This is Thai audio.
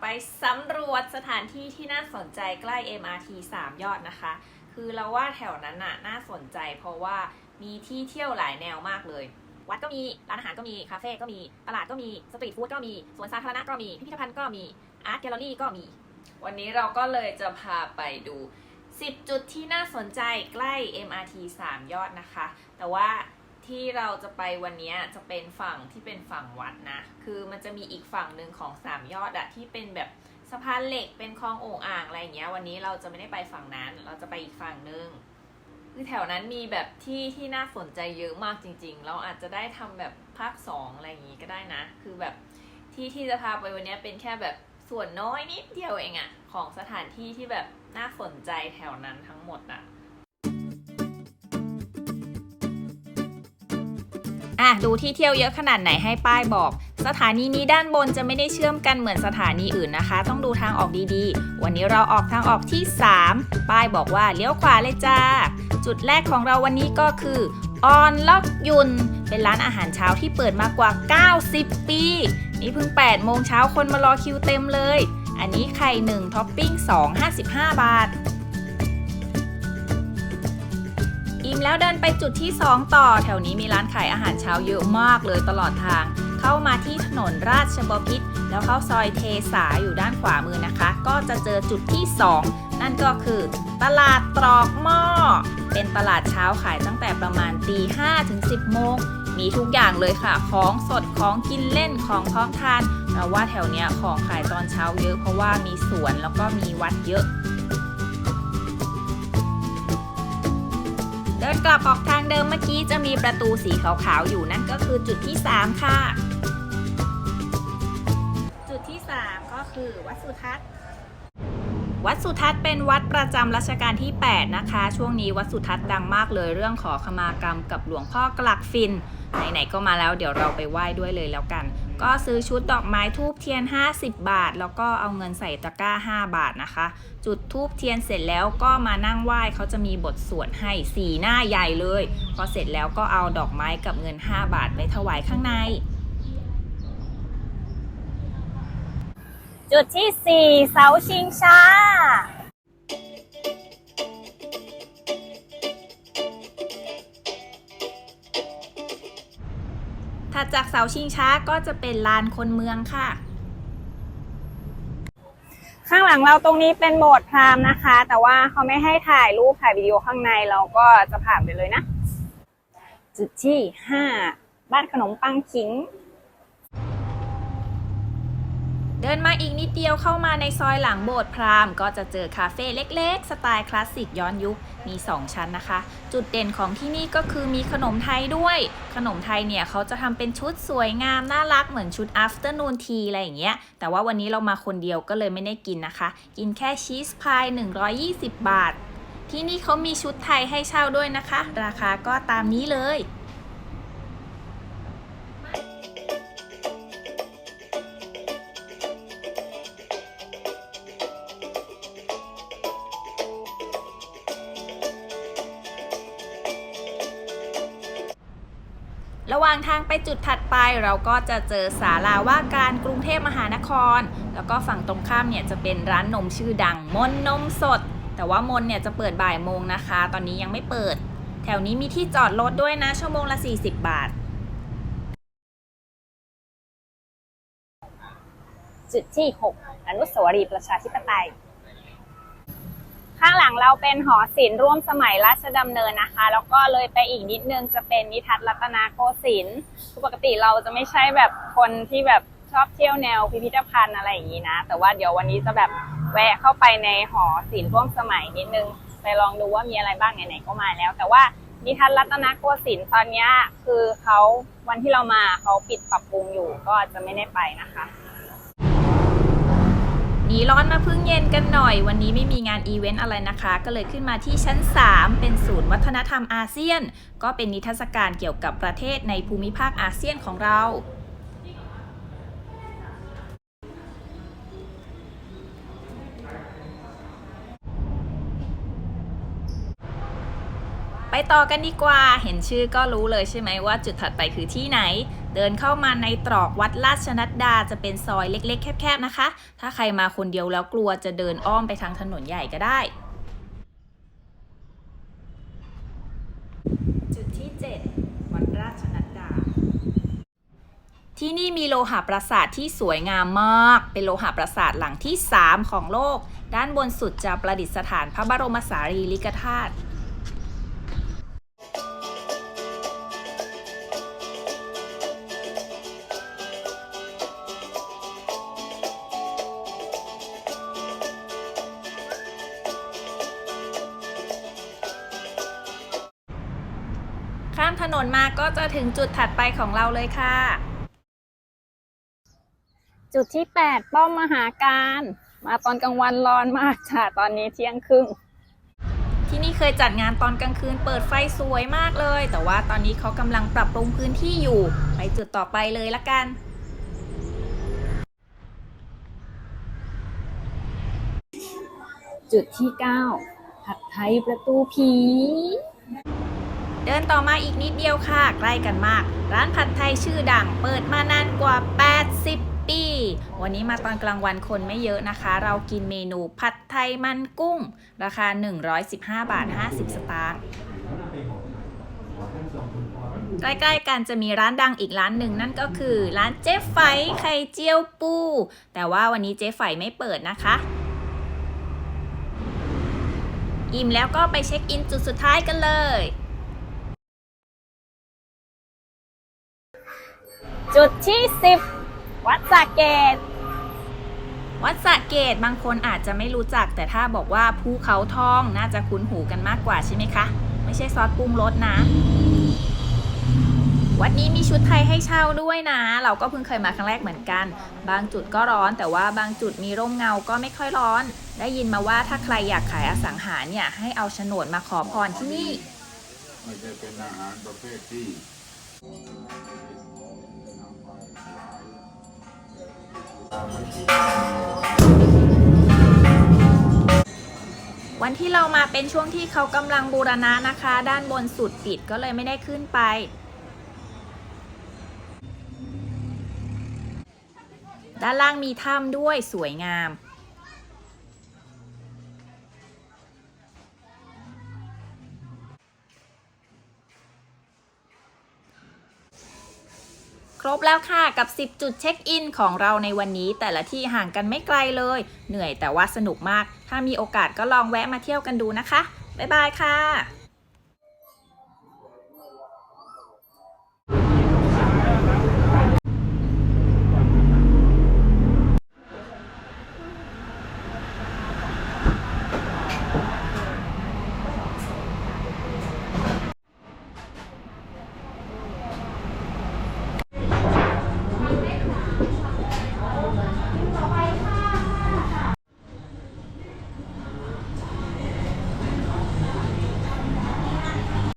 ไปสำรวจสถานที่ที่น่าสนใจใกล้ MRT 3 ยอดนะคะ คือเราว่าแถวนั้นน่ะน่าสนใจเพราะว่ามีที่เที่ยวหลายแนวมากเลย วัดก็มี ร้านอาหารก็มี คาเฟ่ก็มี ตลาดก็มี สตรีทฟู้ดก็มี สวนสาธารณะก็มี พิพิธภัณฑ์ก็มี อาร์ตแกลเลอรี่ก็มี วันนี้เราก็เลยจะพาไปดู 10 จุดที่น่าสนใจใกล้ MRT 3 ยอดนะคะ แต่ว่า ที่เราจะไปวันนี้จะเป็นฝั่งที่เป็นฝั่งวัดนะ คือมันจะมีอีกฝั่งหนึ่งของ3ยอดอะที่เป็นแบบสะพานเหล็กเป็นคลองโอ่งอ่างอะไรอย่างเงี้ย วันนี้เราจะไม่ได้ไปฝั่งนั้น เราจะไปอีกฝั่งหนึ่งคือแถวนั้นมีแบบที่ที่น่าสนใจเยอะมากจริง ๆ เราอาจจะได้ทำแบบภาค2อะไรอย่างงี้ก็ได้นะ คือแบบที่ที่จะพาไปวันนี้เป็นแค่แบบส่วนน้อยนิดเดียวเองอะของสถานที่ที่แบบน่าสนใจแถวนั้นทั้งหมดอะ อะดูที่เที่ยวเยอะขนาดไหนให้ป้ายบอก สถานีนี้ด้านบนจะไม่ได้เชื่อมกันเหมือนสถานีอื่นนะคะ ต้องดูทางออกดีๆ วันนี้เราออกทางออกที่ 3 ป้ายบอกว่าเลี้ยวขวาเลยจ้า จุดแรกของเราวันนี้ก็คือออนล็อกยุน เป็นร้านอาหารเช้าที่เปิดมากว่า 90 ปี นี่เพิ่ง 8 โมงเช้าคนมารอคิวเต็มเลย อันนี้ไข่ 1ท็อปปิ้ง 2 55 บาท แล้วเดินไปจุดที่ 2 ต่อ แถวนี้มีร้านขายอาหารเช้าเยอะมากเลยตลอดทาง เข้ามาที่ถนนราชบพิตรแล้วเข้าซอยเทสาอยู่ด้านขวามือนะคะ ก็จะเจอจุดที่ 2 นั่นก็คือ ตลาดตรอกหม้อ เป็นตลาดเช้าขายตั้งแต่ประมาณตี5ถึง10โมงมีทุกอย่างเลยค่ะ ของสด ของกินเล่น ของพร้อมทานเราว่าแถวเนี้ยของขายตอนเช้าเยอะเพราะว่ามีสวนแล้วก็มีวัดเยอะ นกลับออกทางเดิมเมื่อกี้จะมีประตูสีขาวๆอยู่นั่นก็คือจุดที่ 3 ค่ะ จุดที่ 3 ก็คือวัดสุทัศน์ วัดสุทัศน์เป็นวัดประจำรัชกาลที่ 8 นะคะ ช่วงนี้วัดสุทัศน์ดังมากเลยเรื่องขอขมากรรมกับหลวงพ่อกลักฟินไหนๆก็มาแล้วเดี๋ยวเราไปไหว้ด้วยเลยแล้วกัน ก็ซื้อชุดดอกไม้ทูบเทียน 50 บาท แล้วก็เอาเงินใส่ตะกร้า 5 บาทนะคะ จุดทูบเทียนเสร็จแล้วก็มานั่งไหว้เขาจะมีบทสวดให้สีหน้าใหญ่เลย พอเสร็จแล้วก็เอาดอกไม้กับเงิน 5 บาทไปถวายข้างใน จุดที่ 4 เสาชิงช้า จากเสาชิงช้าก็จะเป็นลานคนเมืองค่ะ ข้างหลังเราตรงนี้เป็นโบสถ์พราหมณ์นะคะ แต่ว่าเขาไม่ให้ถ่ายรูปถ่ายวิดีโอข้างในเราก็จะผ่านไปเลยนะ จุดที่ 5 บ้านขนมปังขิง เดินมาอีกนิดเดียวเข้ามาในซอยหลังโบสถ์พราหมณ์ก็จะเจอคาเฟ่เล็กๆ สไตล์คลาสสิกย้อนยุค มี 2 ชั้นนะคะ จุดเด่นของที่นี่ก็คือมีขนมไทยด้วย ขนมไทยเนี่ยเขาจะทำเป็นชุดสวยงาม น่ารักเหมือนชุด afternoon tea อะไรอย่างเงี้ย แต่ว่าวันนี้เรามาคนเดียวก็เลยไม่ได้กินนะคะ กินแค่ชีสพาย120 บาท ที่นี่เขามีชุดไทยให้เช่าด้วยนะคะ ราคาก็ตามนี้เลย ระหว่างทางไปจุดถัดไปเราก็จะเจอศาลาว่าการกรุงเทพมหานคร แล้วก็ฝั่งตรงข้ามเนี่ยจะเป็นร้านนมชื่อดังมนนมสด แต่ว่ามนเนี่ยจะเปิดบ่ายโมงนะคะ ตอนนี้ยังไม่เปิด แถวนี้มีที่จอดรถด้วยนะ ชั่วโมงละ 40 บาท จุดที่ 6 อนุสาวรีย์ประชาธิปไตย ข้างหลังเราเป็นหอศิลป์ร่วมสมัยราชดำเนินนะคะ แล้วก็เลยไปอีกนิดนึงจะเป็นนิทัศน์รัตนโกสินทร์ปกติเราจะไม่ใช่แบบคนที่แบบชอบเที่ยวแนวพิพิธภัณฑ์อะไรอย่างนี้นะ แต่ว่าเดี๋ยววันนี้จะแบบแวะเข้าไปในหอศิลป์ร่วมสมัยนิดนึง ไปลองดูว่ามีอะไรบ้างไหนๆก็มาแล้ว แต่ว่านิทัศน์รัตนโกสินทร์ตอนนี้คือเขาวันที่เรามาเขาปิดปรับปรุงอยู่ก็จะไม่ได้ไปนะคะ นีร้อนมาพึ่งเย็นกันหน่อย วันนี้ไม่มีงานอีเวนต์อะไรนะคะ ก็เลยขึ้นมาที่ชั้น 3 เป็นศูนย์วัฒนธรรมอาเซียน ก็เป็นนิทรรศการเกี่ยวกับประเทศในภูมิภาคอาเซียนของเรา ต่อกันดีกว่า เห็นชื่อก็รู้เลยใช่ไหมว่าจุดถัดไปคือที่ไหน เดินเข้ามาในตรอกวัดราชนัดดาจะเป็นซอยเล็กๆ แคบๆนะคะ ถ้าใครมาคนเดียวแล้วกลัวจะเดินอ้อมไปทางถนนใหญ่ก็ได้จุดที่ 7 วัดราชนัดดา ที่นี่มีโลหะปราสาทที่สวยงามมาก เป็นโลหะปราสาทหลังที่ 3 ของโลก ด้านบนสุดจะประดิษฐานพระบรมสารีริกธาตุ ถนนมาก็จะถึงจุดถัดไปของเราเลยค่ะ จุดที่ 8 ป้อมมหาการ มาตอนกลางวันร้อนมากค่ะตอนนี้เที่ยงครึ่ง ที่นี่เคยจัดงานตอนกลางคืนเปิดไฟสวยมากเลย แต่ว่าตอนนี้เขากำลังปรับปรุงพื้นที่อยู่ ไปจุดต่อไปเลยละกันจุดที่ 9 ผัดไทยประตูผี เดินต่อมาอีกนิดเดียวค่ะ ใกล้กันมาก ร้านผัดไทยชื่อดัง เปิดมานานกว่า 80 ปี วันนี้มาตอนกลางวันคนไม่เยอะนะคะ เรากินเมนูผัดไทยมันกุ้ง ราคา 115 บาท 50 สตางค์ใกล้ๆกันจะมีร้านดังอีกร้านหนึ่งนั่นก็คือ ร้านเจ๊ไฝไข่เจียวปู แต่ว่าวันนี้เจ๊ไฝไม่เปิดนะคะ อิ่มแล้วก็ไปเช็คอินจุดสุดท้ายกันเลย จุดที่ 10 วัดสระเกต วัดสระเกตบางคนอาจจะไม่รู้จัก แต่ถ้าบอกว่าภูเขาทองน่าจะคุ้นหูกันมากกว่าใช่ไหมคะ ไม่ใช่ซอสปรุงรสนะ วัดนี้มีชุดไทยให้เช่าด้วยนะ เราก็เพิ่งเคยมาครั้งแรกเหมือนกัน บางจุดก็ร้อนแต่ว่าบางจุดมีร่มเงาก็ไม่ค่อยร้อน ได้ยินมาว่าถ้าใครอยากขายอสังหาเนี่ยให้เอาโฉนดมาขอพรที่นี่ ไม่ใช่เป็นอาหารประเภทที่ วันที่เรามาเป็นช่วงที่เขากำลังบูรณะนะคะ ด้านบนสุดปิดก็เลยไม่ได้ขึ้นไป ด้านล่างมีถ้ำด้วยสวยงาม ครบแล้วค่ะกับ 10 จุดเช็คอินของเราในวันนี้ แต่ละที่ห่างกันไม่ไกลเลย เหนื่อยแต่ว่าสนุกมาก ถ้ามีโอกาสก็ลองแวะมาเที่ยวกันดูนะคะ บ๊ายบายค่ะ